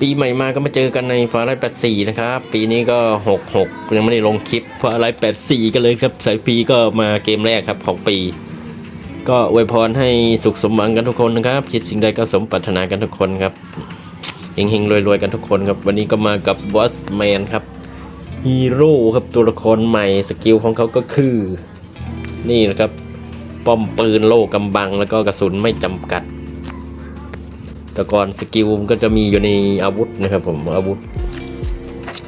ปีใหม่มาก็มาเจอกันในฟ้าไร่แปดสี่นะครับ ปีนี้ก็หกหกยังไม่ได้ลงคลิปฟ้าไร่แปดสี่กันเลยครับ สายปีก็มาเกมแรกครับของปี ก็อวยพรให้สุขสมหวังกันทุกคนนะครับ คิดสิ่งใดก็สมปรารถนากันทุกคนครับเฮงๆรวยๆกันทุกคนครับ วันนี้ก็มากับบอสแมนครับฮีโร่ครับตัวละครใหม่สกิลของเขาก็คือ นี่นะครับ ป้อมปืนโล่กำบังแล้วก็กระสุนไม่จำกัด แต่ก่อนสกิลมันก็จะมีอยู่ในอาวุธนะครับผมอาวุธ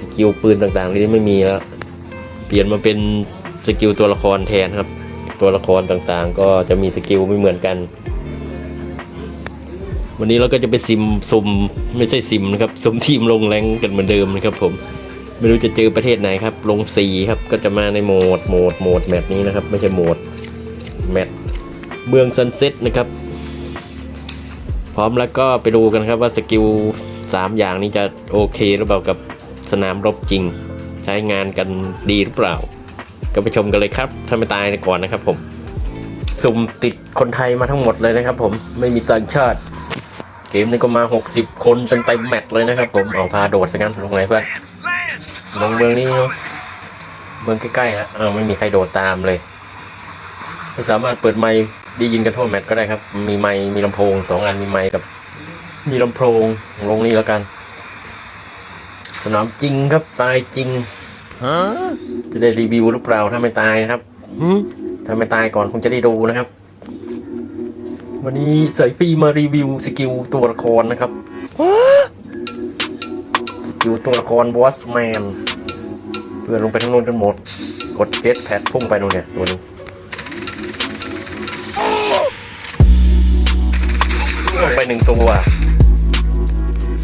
สกิลปืนต่างๆที่ไม่มีแล้ว เปลี่ยนมาเป็นสกิลตัวละครแทนครับ ตัวละครต่างๆ ก็จะมีสกิลไม่เหมือนกัน วันนี้เราก็จะไปซิมซุมไม่ใช่ซิมนะครับซุมทีมลงแรงกันเหมือนเดิมนะครับผมไม่รู้จะเจอประเทศไหนครับ ลงสีครับ ก็จะมาในโหมด โหมด โหมดแมปนี้นะครับ ไม่ใช่โหมด แมปเมืองซันเซ็ตนะครับ พร้อมแล้วก็ไปดูกันครับว่าสกิล 3 อย่างนี้จะโอเคหรือเปล่ากับสนามรบจริง ใช้งานกันดีหรือเปล่า ก็ไปชมกันเลยครับถ้าไม่ตายก่อนนะครับผมสุ่มติดคนไทยมาทั้งหมดเลยนะครับผมไม่มีต่างชาติ เกมนี้ก็มา 60 คนเต็มเต็มแมตช์เลยนะครับผมเอาพาโดดสักงั้นลงไหนเพื่อนลงเมืองนี้เนอะเมืองใกล้ๆแล้วอ้าวไม่มีใครโดดตามเลย ไม่สามารถเปิดไมค์ ได้ยินกันทั่วแมตช์ก็ได้ครับ มีไมค์มีลำโพงสองอันมีไมค์กับ มีลำโพงลงนี่แล้วกัน สนามจริงครับตายจริงจะได้รีวิวหรือเปล่าถ้าไม่ตายนะครับถ้าไม่ตายก่อนคงจะได้ดูนะครับ วันนี้สายฟรีมารีวิวสกิลตัวละครนะครับสกิลตัวละครบอสแมนเพื่อนลงไปทั้งโน้นกันหมด กดเจ็ตแพดพุ่งไปนู่นเนี่ยตัวนี้ หนึ่งตัว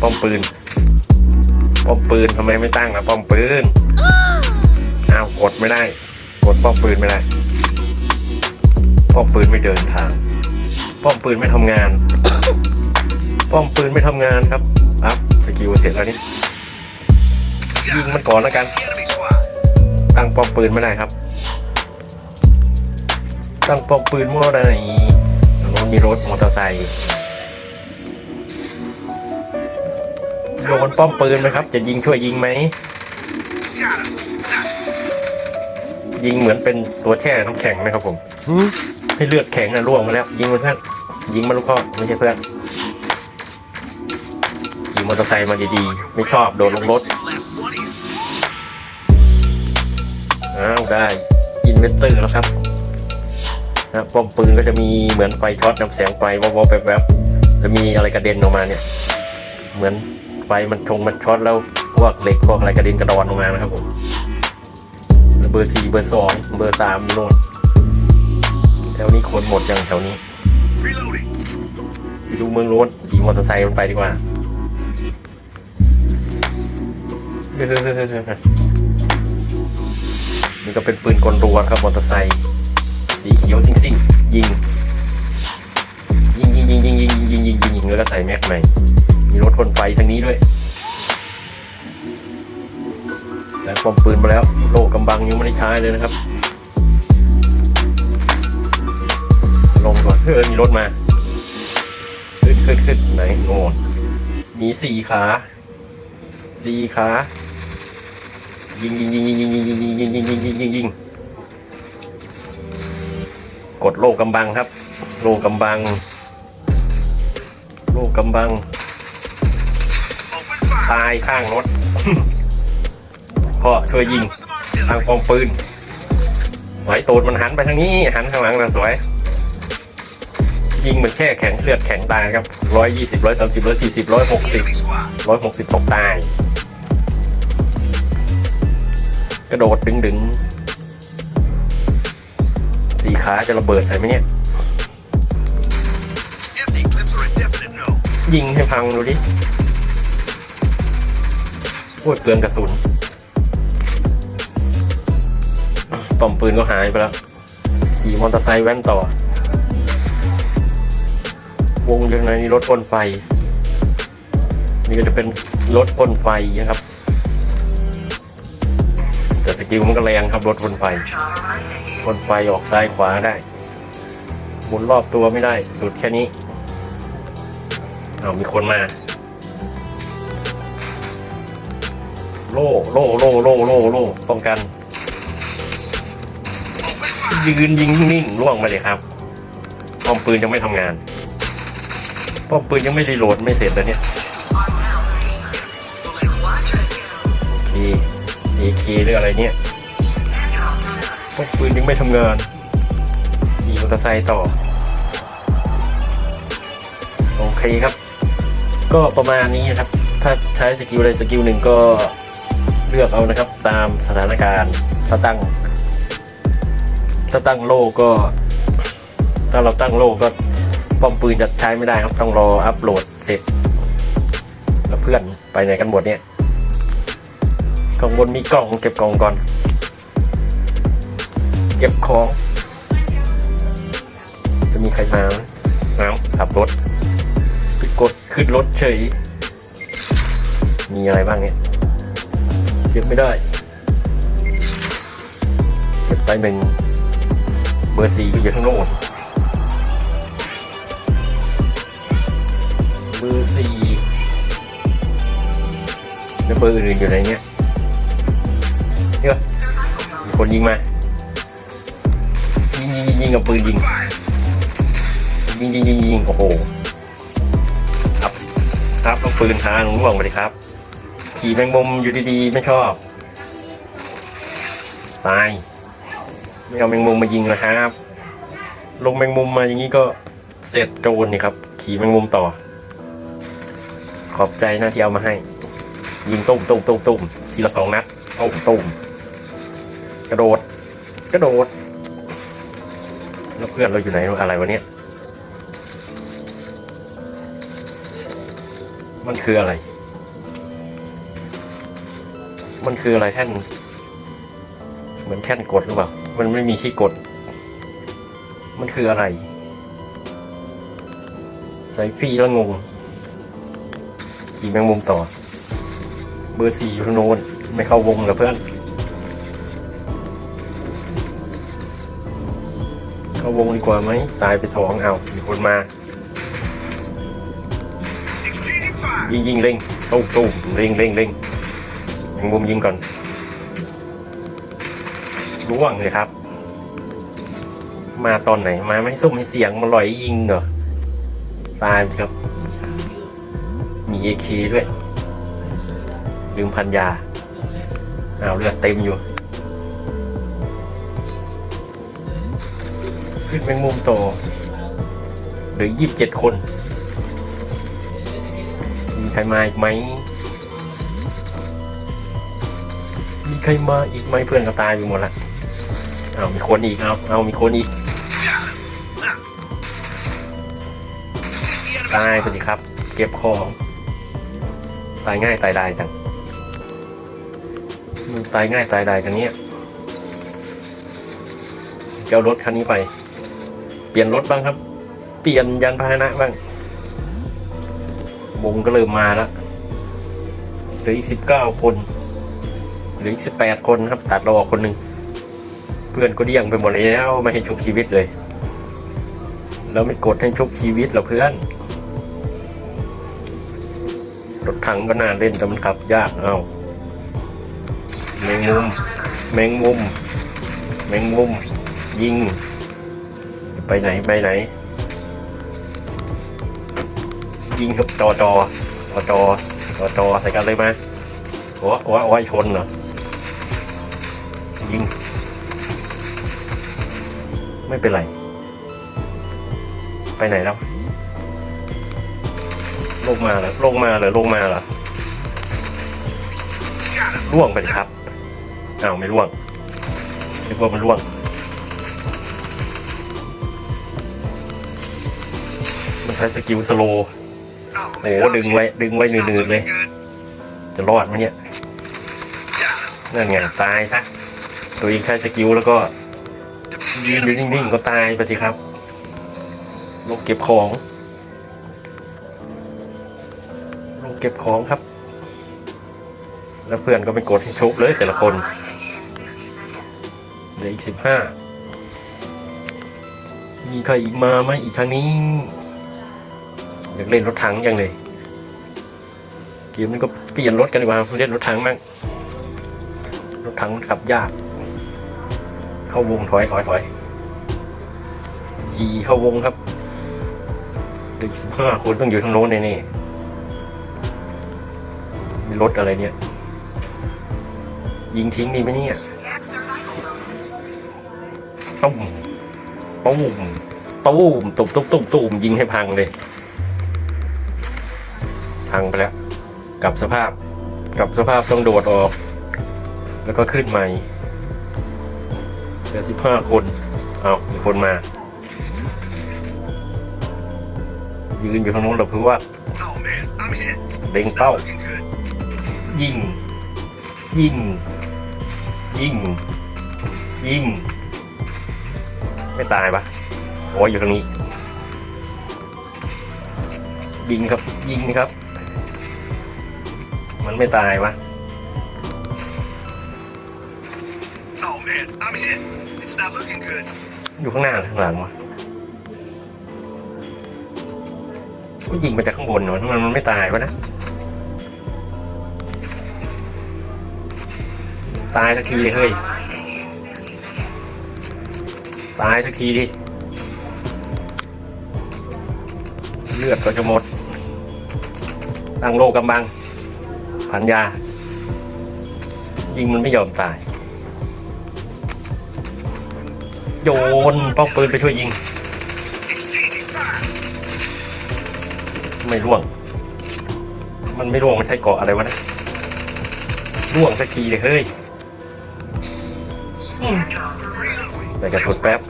ป้อมปืน ป้อมปืนทำไมไม่ตั้งนะป้อมปืน อ้าวกดไม่ได้ กดป้อมปืนไม่ได้ ป้อมปืนไม่เดินทาง ป้อมปืนไม่ทำงาน ป้อมปืนไม่ทำงานครับอัพสกิลเสร็จแล้วนี่ยิงมันก่อนแล้วกัน ตั้งป้อมปืนไม่ได้ครับ ตั้งป้อมปืนเมื่อไหร่มันมีรถมอเตอร์ไซค์ โดนป้อมปืนไหมครับ จะยิงช่วยยิงไหม ยิงเหมือนเป็นตัวแช่น้ำแข็งนะครับผม ให้เลือดแข็งนะร่วงมาแล้ว ยิงมันเพื่อนยิงมันลูกพ่อไม่ใช่เพื่อนขี่มอเตอร์ไซค์มาดีๆ ไม่ชอบโดนลงรถอ้าวได้อินเวนเตอร์แล้วครับนะป้อมปืนก็จะมีเหมือนไฟช็อตนำแสงไฟวอลๆแวบๆแล้วมีอะไรกระเด็นออกมาเนี่ย เหมือน ไฟมันชงมันช็อตแล้วพวกเหล็กพวกอะไรกระเด็นกระดอนออกมานะครับผมเบอร์สี่เบอร์สองเบอร์สามโน่นแถวนี้คนหมดยังแถวนี้ไปดูเมืองโรถขี่มอเตอร์ไซค์มันไปดีกว่าเฮ้ยนี่ก็เป็นปืนกลรัวครับมอเตอร์ไซค์สีเขียวซิ่งซิ่งๆยิงยิงยิงยิงยิงยิงยิงยิงยิงยิงแล้วก็ใส่แม็กใหม่ มีรถพ่นไฟทางนี้ด้วยแล้วปอมปืนมาแล้ว โลกำบังยังไม่ได้ใช้เลยนะครับ ลงก่อนเออมีรถมา ขึ้นขึ้นขึ้นไหนโง่มีสี่ขาสี่ขายิงยิงยิงยิงยิงยิงยิงยิงยิงยิงยิงยิงยิงยิงกดโลกำบังครับ โลกำบัง โลกำบัง ตายข้างรถพ่อช่วยยิงทางปองปืนสวยตูดมันหันไปทางนี้หันข้างหลังนะสวย ยิงเหมือนแค่แข็งเลือดแข็งตายครับร้อยยี่สิบร้อยสามสิบร้อยสี่สิบร้อยหกสิบร้อยหกสิบตกตาย กระโดดดึงดึงสีขาจะระเบิดใส่ไหมเนี่ยยิงให้พังดูดิ พูดเปลืองกระสุนป้อมปืนก็หายไปแล้วขี่มอเตอร์ไซค์แว้นต่อ วงยู่ในนี้รถพ่นไฟ นี่ก็จะเป็นรถพ่นไฟนะครับ แต่สกิลมันก็แรงครับรถพ่นไฟพ่นไฟออกซ้ายขวาได้หมุนรอบตัวไม่ได้ สุดแค่นี้ เอามีคนมา โล่โล่โล่โล่โล่โล่ป้องกัน ยืนยิงนิ่งล่วงไปเลยครับป้อมปืนยังไม่ทำงานป้อมปืนยังไม่รีโหลดไม่เสร็จเลยเนี่ยโอเคเอเคหรืออะไรเนี่ยป้อมปืนยังไม่ทำงานขี่มอเตอร์ไซค์ต่อโอเคครับ ก็ประมาณนี้นะครับ ถ้าใช้สกิลใดสกิลหนึ่งก็ เลือกเอานะครับ ตามสถานการณ์ถ้าตั้ง ถ้าตั้งโล่ก็ ถ้าเราตั้งโล่ก็ป้อมปืนจะใช้ไม่ได้ครับต้องรออัปโหลดเสร็จ แล้วเพื่อนไปไหนกันหมดเนี่ยข้างบนมีกล่องเก็บกล่องก่อน เก็บของ จะมีใครมาเอาขับรถไปกดขึ้นรถเฉย มีอะไรบ้างเนี่ย เก็บไม่ได้ เก็บไปหนึ่งเบอร์สี่ก็อยู่ข้างโน้นเบอร์สี่แล้วเบอร์อื่นอยู่ไหนเนี่ยเนี่ยมีคนยิงมายิงยิงยิงกับปืนยิงยิงยิงยิงยิงโอ้โหครับครับเอาปืนทางล่วงไปเลยครับ ขี่แมงมุมอยู่ดีๆ ไม่ชอบ ตาย ไม่เอาแมงมุมมายิงนะครับ ลงแมงมุมมาอย่างนี้ก็เสร็จโจรนี่ครับ ขี่แมงมุมต่อ ขอบใจนะที่เอามาให้ ยิงตุ้มตุ้มตุ้มตุ้มทีละสองนัดตุ้มตุ้มกระโดด กระโดด แล้วเพื่อนเราอยู่ไหนอะไรวะเนี่ยมันคืออะไร มันคืออะไรแท่น เหมือนแท่นกดหรือเปล่า มันไม่มีที่กด มันคืออะไร ใส่ฟีแล้วงงขี่แมงมุมต่อ เบอร์สี่อยู่ทโน้นไม่เข้าวงกับเพื่อน เข้าวงดีกว่าไหม ตายไปสองเอามีคนมายิงยิงเร่งตุ้มตุ้มเร่งเร่งเร่ง มุมยิงก่อนร่วงเลยครับ มาตอนไหน มาไม่ส้มให้เสียงมาลอยยิงเหรอ ตายครับ มีเอคีด้วย ลืมพันยาเอาเลือดเต็มอยู่ ขึ้นเป็นมุมโตหลือยี่สิบเจ็ดคน มีใครมาอีกไหม ใครมาอีกไหมเพื่อนก็ตายไปหมดละเอามีคนอีกเอาเอามีคนอีกตายไปสิครับ เก็บของตายง่ายตายได้จังมันตายง่ายตายได้จังเนี้ยเจ้ารถคันนี้ไป เปลี่ยนรถบ้างครับ เปลี่ยนยานพาหนะบ้างวงก็เริ่มมาแล้วเหลืออีกสิบเก้าคน หลืออีกสิบแปดคนครับ ตัดเราออกคนหนึ่งเพื่อนก็เดี่ยงไปหมดแล้วไม่ให้ชุบชีวิตเลยแล้วไม่กดให้ชุบชีวิตเหรอเพื่อน รถถังก็น่าเล่นแต่มันขับยากเอาแมงมุม แมงมุม แมงมุม ยิง ไปไหนไปไหน ยิงกับจอจอจอจอจอจอใส่กันเลยไหมโอ้โอ้โอ้ยชนเหรอ ยิง ไม่เป็นไร ไปไหนแล้ว ลงมาเหรอลงมาเหรอลงมาเหรอล่วงไปดิครับอ้าวไม่ล่วงนึกว่ามันล่วงมันใช้สกิลสโลว์โอ้โหดึงไว้ดึงไว้หนืดๆเลย จะรอดไหมเนี่ย นั่นไงตายซะ ตัวเองใช้สกิลแล้วก็ยืนอยู่นิ่งๆก็ตายไปสิครับลงเก็บของลงเก็บของครับ แล้วเพื่อนก็ไม่กดให้ชุบเลยแต่ละคนเหลืออีกสิบห้ามีใครอีกมาไหมอีกครั้งนี้ อยากเล่นรถถังยังเลยเกมนี้ก็เปลี่ยนรถกันดีกว่าเล่นรถถังบ้างรถถังขับยาก เข้าวงถอยถอยถอยขี่เข้าวงครับเด็กสิบห้าคนต้องอยู่ทางโน้นแน่ๆมีรถอะไรเนี่ย ยิงทิ้งดีไหมเนี่ยตุ้มตุ้มตุ้มตุบตุบตุบตุมยิงให้พังเลย พังไปแล้วกลับสภาพกลับสภาพต้องโดดออก แล้วก็ขึ้นใหม่ เหลือสิบห้าคน เอามีคนมา ยืนอยู่ทางโน้นเราเพื่อว่าเล็งเป้า ยิง ยิง ยิง ยิง ไม่ตายปะโอ้ยอยู่ตรงนี้ ยิงครับ ยิงครับ มันไม่ตายวะ man, I'm hit. It's not looking good. อยู่ข้างหน้าหรือข้างหลังวะก็ยิงมาจากข้างบนเนอะทำไมมันไม่ตายวะนะ ตายสักทีเฮ้ย ตายสักทีดิ เลือดก็จะหมด ตั้งโลกำบัง พันยา ยิงมันไม่ยอมตาย โยนป้องปืนไปช่วยยิง Exchanging fire. ไม่ร่วง มันไม่ร่วงมันใช้เกาะอะไรวะนะร่วงสักทีเลยเฮ้ย Reloading. ใส่กระสุนแป๊บ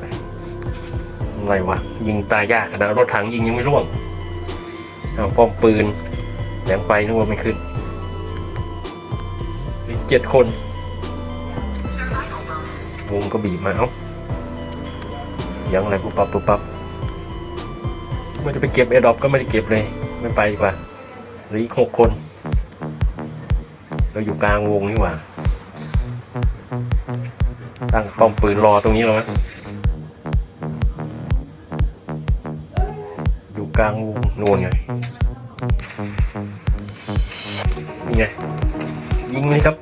อะไรวะยิงตายยากขนาดรถถังยิงยังไม่ร่วงเอาป้อมปืนแสงไฟนึกว่าไม่ขึ้นอีกเจ็ดคนวงก็บีบมาเอ้าเสียงอะไรปุ๊บปั๊บปุ๊บปั๊บมันจะไปเก็บแอร์ดอปก็ไม่ได้เก็บเลย ไม่ไปดีกว่าหรืออีกหกคน เราอยู่กลางวงนี่หว่า ตั้งป้อมปืนรอตรงนี้แล้วมั้ยอยู่กลางวงนวลไงนี่ไงยิงเลยครับ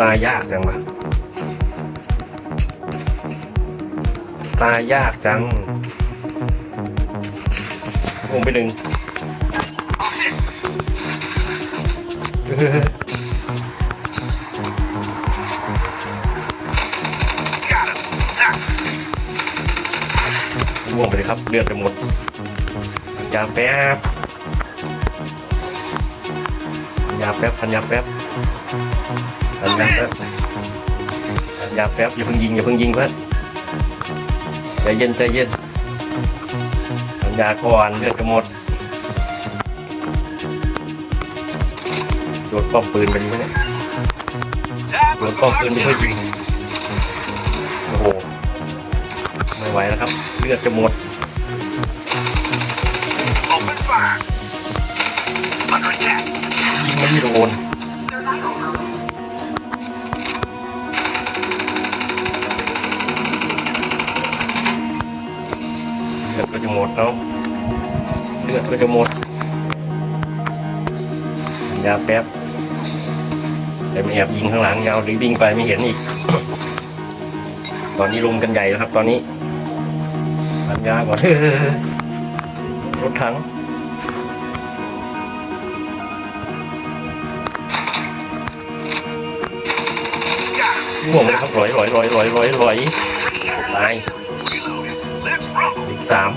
ตายยากจังวะตายยากจังลงไปหนึ่งเออ Got him. Ah, ล่วงไปเลยครับ เลือดไปหมดพันยาแป๊บพันยาแป๊บพันยาแป๊บ พันยาแป๊บพันยาแป๊บอย่าเพิ่งยิงอย่าเพิ่งยิงเพื่อนใจเย็นใจเย็นพันยาก่อนเลือดจะหมดโดนป้อมปืนไปดีไหมเนี่ย that โดนป้อมปืนไปช่วยยิงโอ้โหไม่ไหวแล้วครับ เลือดจะหมดยิงไม่โดน ก็จะหมดยาแป๊บ แต่ไม่แอบยิงข้างหลังยาวดิวิ่งไปไม่เห็นอีก ตอนนี้ลุมกันใหญ่แล้วครับ ตอนนี้ปัญญาก่อนรถถังห่วงเลยครับร้อยร้อยร้อยร้อยร้อยร้อยตายอีกสาม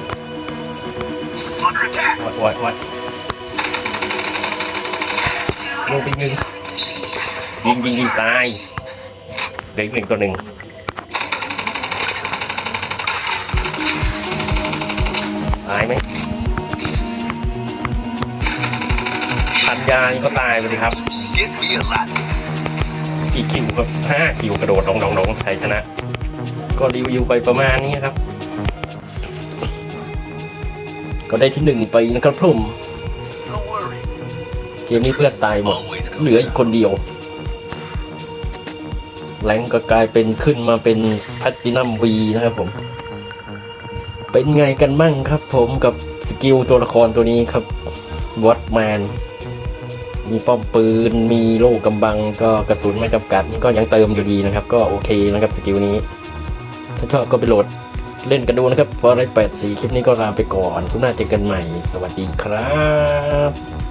Under attack. วัดวัดวัดลงไปยิงยิงยิงยิงตายเหลืออีกหนึ่งตัวหนึ่งตายไหมพันยานก็ตายไปเลยครับ Get me a lot. กี่คิวครับห้าคิวกระโดดดองดองดองไทยชนะ ก็รีวิวไปประมาณนี้ครับ ก็ได้ที่หนึ่งไปนะครับผม Don't worry. เกมนี้เพื่อนตายหมด เหลืออีกคนเดียว แรงก็กลายเป็นขึ้นมาเป็นแพตตินัมวีนะครับผม เป็นไงกันมั่งครับผมกับสกิลตัวละครตัวนี้ครับวอตแมนมีป้อมปืน มีโล่กำบัง ก็กระสุนไม่จำกัดนี่ก็ยังเติมอยู่ดีนะครับ ก็โอเคนะครับสกิลนี้ ถ้าชอบก็ไปโหลด เล่นกันดูนะครับ พอได้แปดสีคลิปนี้ก็ลาไปก่อนทุกหน้าเจอกันใหม่ สวัสดีครับ